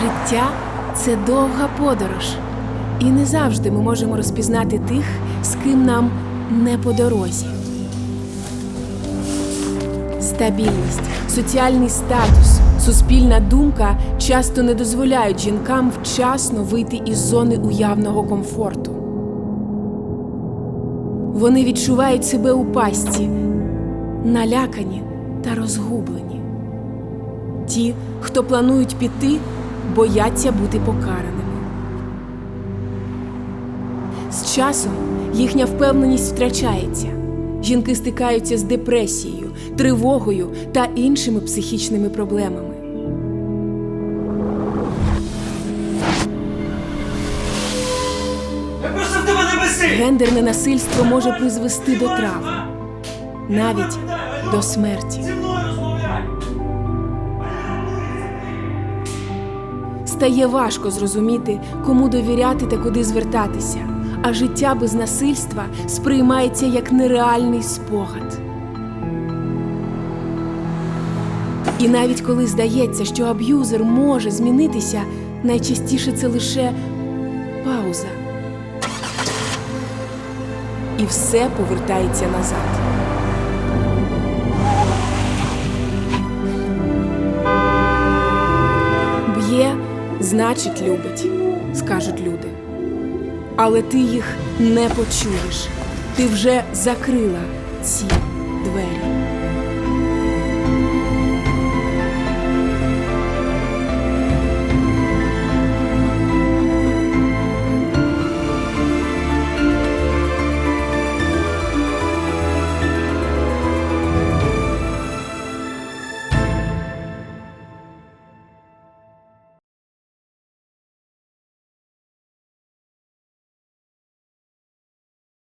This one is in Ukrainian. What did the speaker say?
Життя це довга подорож, і не завжди ми можемо розпізнати тих, з ким нам не по дорозі. Стабільність, соціальний статус, суспільна думка часто не дозволяють жінкам вчасно вийти із зони уявного комфорту. Вони відчувають себе у пастці, налякані та розгублені. Ті, хто планують піти, бояться бути покараними. З часом їхня впевненість втрачається. Жінки стикаються з депресією, тривогою та іншими психічними проблемами. Я просто в тебе не безсиль! Гендерне насильство може призвести до травм, навіть до смерті. Зі мною Стає важко зрозуміти, кому довіряти та куди звертатися, а життя без насильства сприймається як нереальний спогад. І навіть коли здається, що аб'юзер може змінитися, найчастіше це лише пауза. І все повертається назад. Значить, любить, скажуть люди. Але ти їх не почуєш. Ти вже закрила ці двері.